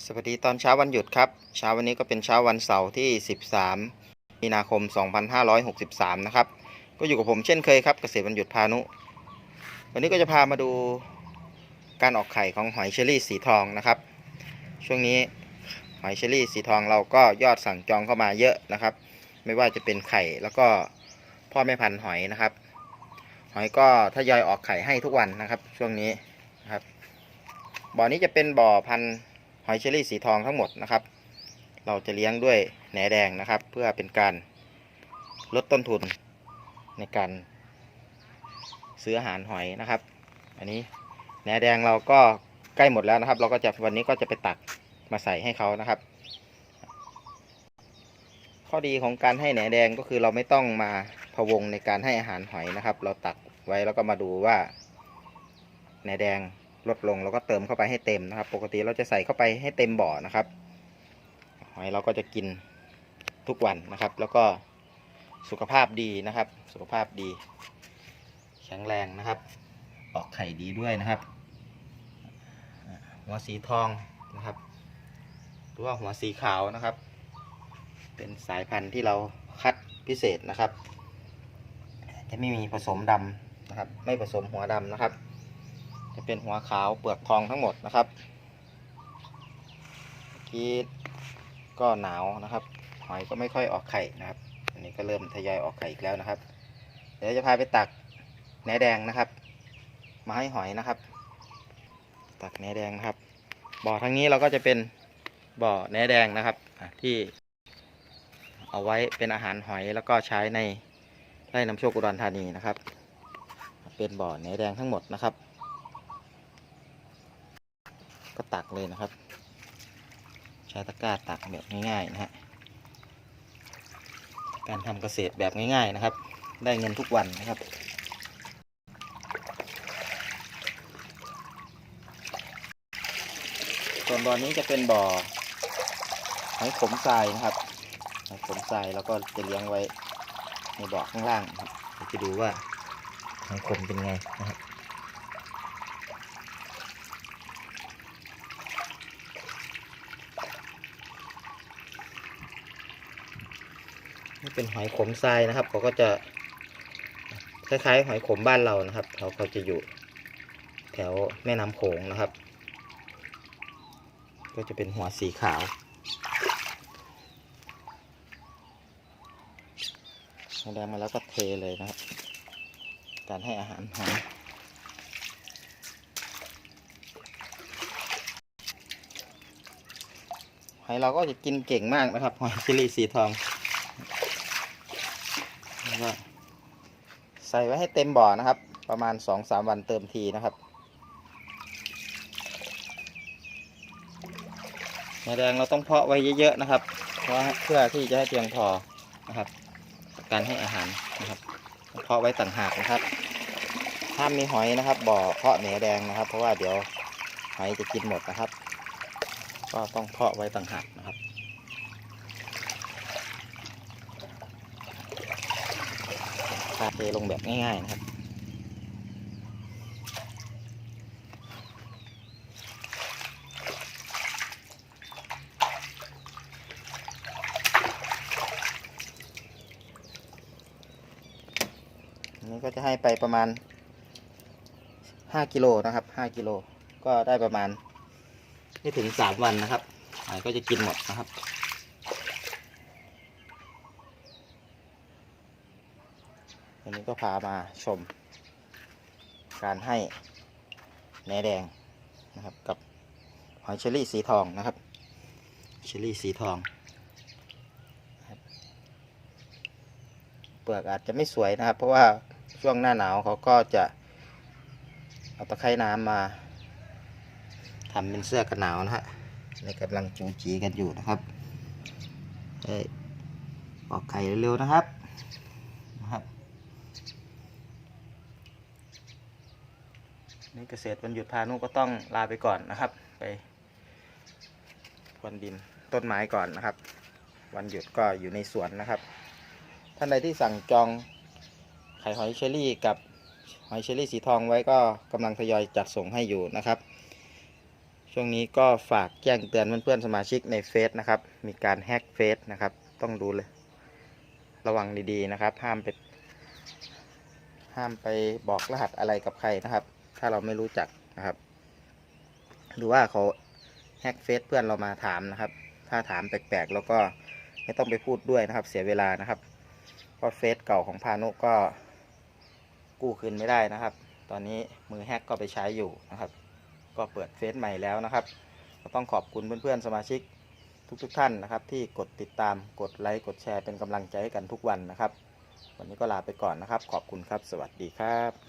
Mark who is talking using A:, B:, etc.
A: สวัสดีตอนเช้าวันหยุดครับ เช้าวันนี้ก็เป็นเช้าวันเสาร์ที่ 13 มีนาคม 2563 นะครับ ก็อยู่กับผมเช่นเคยครับเกษตรวันหยุดพานุ วันนี้ก็จะพามาดูการออกไข่ของหอยเชอรี่สีทองนะครับ ช่วงนี้หอยเชอรี่สีทองเราก็ยอดสั่งจองเข้ามาเยอะนะครับ ไม่ว่าจะเป็นไข่แล้วก็พ่อแม่พันธุ์หอยนะครับ หอยก็ทยอยออกไข่ให้ทุกวันนะครับ ช่วงนี้นะครับบ่อนี้จะเป็นบ่อพันธุ์ อยเชอรี่สีทองทั้งหมดนะครับ เราจะเลี้ยงด้วยแหนแดงนะครับ เพื่อเป็นการลดต้นทุนในการซื้ออาหารหอยนะครับ อันนี้แหนแดงเราก็ใกล้หมดแล้วนะครับ เราก็จะวันนี้ก็จะไปตักมาใส่ให้เขานะครับ ข้อดีของการให้แหนแดงก็คือเราไม่ต้องมาพะวงในการให้อาหารหอยนะครับ เราตักไว้แล้วก็มาดูว่าแหนแดง ลดลงเราก็เติมเข้าไปให้เต็มนะครับ ปกติเราจะใส่เข้าไปให้เต็มบ่อนะครับหอยเราก็จะกินทุกวันนะครับ แล้วก็สุขภาพดีนะครับ สุขภาพดี แข็งแรงนะครับ ออกไข่ดีด้วยนะครับ หัวสีทองนะครับหรือว่าหัวสีขาวนะครับ เป็นสายพันธุ์ที่เราคัดพิเศษนะครับ จะไม่มีผสมดำนะครับ ไม่ผสมหัวดำนะครับ จะเป็นหัวขาวเปลือกทองทั้งหมดนะครับเมื่อกี้ก็หนาวนะครับหอยก็ไม่ค่อยออกไข่นะครับ อันนี้ก็เริ่มทยอยออกไข่อีกแล้วนะครับ เดี๋ยวจะพาไปตักแหนแดงนะครับ มาให้หอยนะครับ ตักแหนแดงนะครับ บ่อทางนี้เราก็จะเป็นบ่อแหนแดงนะครับที่เอาไว้เป็นอาหารหอยแล้วก็ใช้ในไร่น้ำโชคอุดรธานีนะครับ เป็นบ่อแหนแดงทั้งหมดนะครับ ก็ตักเลยนะครับ ใช้ตะกร้าตักแบบง่ายๆนะฮะการทำเกษตรแบบง่ายๆนะครับ ได้เงินทุกวันนะครับส่วนบ่อนี้จะเป็นบ่อหอยขมทรายนะครับหอยขมทรายแล้วก็จะเลี้ยงไว้ในบ่อข้างล่างนะครับจะดูว่าหอยขมเป็นไงนะครับ เป็นหอยขมทรายนะครับ เขาก็จะคล้ายๆ หอยขมบ้านเรานะครับ เขาเขาจะอยู่แถวแม่น้ำโขงนะครับ ก็จะเป็นหัวสีขาวเอาแดงมาแล้วก็เทเลยนะครับ การให้อาหารหอยหอยเราก็จะกินเก่งมากนะครับหอยชิลีสีทอง ใส่ไว้ให้เต็มบ่อนะครับ ประมาณสองสามวันเติมทีนะครับแหนแดงเราต้องเพาะไว้เยอะๆนะครับ เพราะเพื่อที่จะให้เพียงพอนะครับ การให้อาหารนะครับ เพาะไว้ต่างหากนะครับห้ามมีหอยนะครับ บ่อเพาะแหนแดงนะครับ เพราะว่าเดี๋ยวหอยจะกินหมดนะครับ ก็ต้องเพาะไว้ต่างหากนะครับ คาเทลงแบบง่ายๆนะครับ นี้ก็จะให้ไปประมาณ 5 กิโลนะครับ 5 กิโล ก็ได้ประมาณไม่ถึง 3 วันนะครับ ก็จะกินหมดนะครับ วันนี้ก็พามาชม การให้แหนแดงนะครับ กับหอยเชอรี่สีทองนะครับ เชอรี่สีทองเปลือกอาจจะไม่สวยนะครับ เพราะว่าช่วงหน้าหนาวเขาก็จะเอาตะไคร่น้ำมาทำเป็นเสื้อกันหนาวนะฮะในกำลังจูจีกันอยู่นะครับเอ้ยอกไข่เร็วๆนะครับ นี่เกษตรวันหยุดพานุก็ต้องลาไปก่อนนะครับ ไปพรวนดินต้นไม้ก่อนนะครับ วันหยุดก็อยู่ในสวนนะครับ ท่านใดที่สั่งจองไข่หอยเชอรี่กับหอยเชอรี่สีทองไว้ก็กำลังทยอยจัดส่งให้อยู่นะครับ ช่วงนี้ก็ฝากแจ้งเตือนเพื่อนๆสมาชิกในเฟซนะครับ มีการแฮกเฟซนะครับ ต้องดูเลย ระวังดีๆนะครับ ห้ามไปห้ามไปบอกรหัสอะไรกับใครนะครับ ถ้าเราไม่รู้จักนะครับ หรือว่าเขาแฮ็กเฟซเพื่อนเรามาถามนะครับ ถ้าถามแปลกๆแล้วก็ไม่ต้องไปพูดด้วยนะครับ เสียเวลานะครับเพราะเฟซเก่าของพานุก็กู้คืนไม่ได้นะครับ ตอนนี้มือแฮกก็ไปใช้อยู่นะครับ ก็เปิดเฟซใหม่แล้วนะครับก็ต้องขอบคุณเพื่อนๆสมาชิกทุกๆท่านนะครับ ที่กดติดตามกดไลค์กดแชร์เป็นกำลังใจให้กันทุกวันนะครับ วันนี้ก็ลาไปก่อนนะครับ ขอบคุณครับ สวัสดีครับ